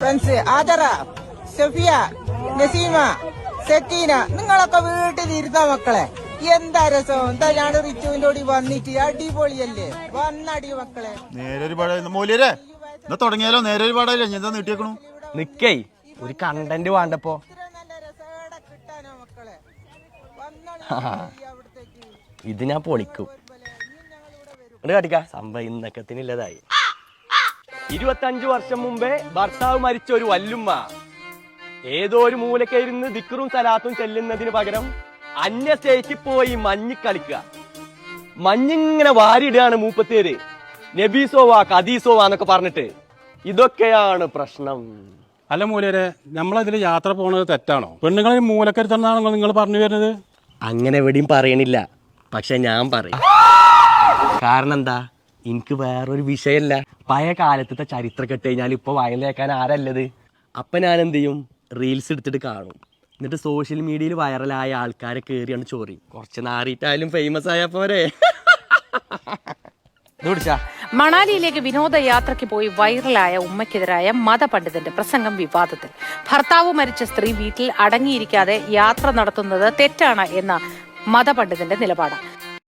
Friends ആദറ സഫിയ നസീമ സെറ്റീന നിങ്ങളൊക്കെ വീട്ടിലിരുന്ന മക്കളെ. എന്താ രസം? എന്താ ഞാൻ റിച്ചുവിന്റെ കൂടി വന്നിട്ട് അടിപൊളിയല്ലേ? വന്നടി മക്കളെ. നേരെ ഒരു പാടായി മൂല്യരെ എന്നാ തുടങ്ങിയാലോ? നേരെ ഒരു പാടായില്ല? ഞാൻ എന്താ നീട്ടിയേക്കണു? നിക്കേ ഒരു കണ്ടന്റ് വേണ്ടപ്പോ. ഇത് ഞാൻ പൊളിക്കും. കാട്ടിക്ക. സംഭവം ഇന്നക്കത്തിനില്ലതായി. ഇരുപത്തഞ്ചു വർഷം മുമ്പേ ഭർത്താവ് മരിച്ച ഒരു വല്ലുമ്മ. ഏതോ ഒരു മൂലക്കയിരുന്ന് ദിക്കറും സലാത്തും ചെല്ലുന്നതിന് പകരം അന്യ സ്റ്റേറ്റിൽ പോയി മഞ്ഞ് കളിക്കുക. മഞ്ഞിങ്ങനെ വാരിടുകയാണ് മൂപ്പത്തേര് നബീസോവാ കദീസോവാ എന്നൊക്കെ പറഞ്ഞിട്ട്. ഇതൊക്കെയാണ് പ്രശ്നം. അല്ല മൂലരെ നമ്മളതിൽ യാത്ര പോണത് തെറ്റാണോ? പെണ്ണുങ്ങളെ മൂലക്കരുത്തന്നാണോ നിങ്ങൾ പറഞ്ഞു വരുന്നത്? അങ്ങനെ എവിടെയും പറയണില്ല. പക്ഷെ ഞാൻ പറയും. കാരണം എന്താ? എനിക്ക് വേറൊരു വിഷയമല്ല പഴയ കാലത്തത്തെ ചരിത്രം കെട്ട് കഴിഞ്ഞാൽ ഇപ്പോൾ വയലേക്കാൻ ആരല്ലത്? അപ്പം ഞാൻ എന്ത് ചെയ്യും റീൽസ് എടുത്തിട്ട് കാണും. എന്നിട്ട് സോഷ്യൽ മീഡിയയിൽ വൈറലായ ആൾക്കാരെ കയറിയാണ് ചോറി കുറച്ച് നാറിയിട്ടായാലും ഫേമസ് ആയ പോരെ. മണാലിയിലേക്ക് വിനോദ മണാലിയിലേക്ക് വിനോദയാത്രയ്ക്ക് പോയി വൈറലായ ഉമ്മയ്ക്കെതിരായ മതപണ്ഡിതന്റെ പ്രസംഗം വിവാദത്തിൽ. ഭർത്താവ് മരിച്ച സ്ത്രീ വീട്ടിൽ അടങ്ങിയിരിക്കാതെ യാത്ര നടത്തുന്നത് തെറ്റാണ് എന്ന മതപണ്ഡിതന്റെ നിലപാട്.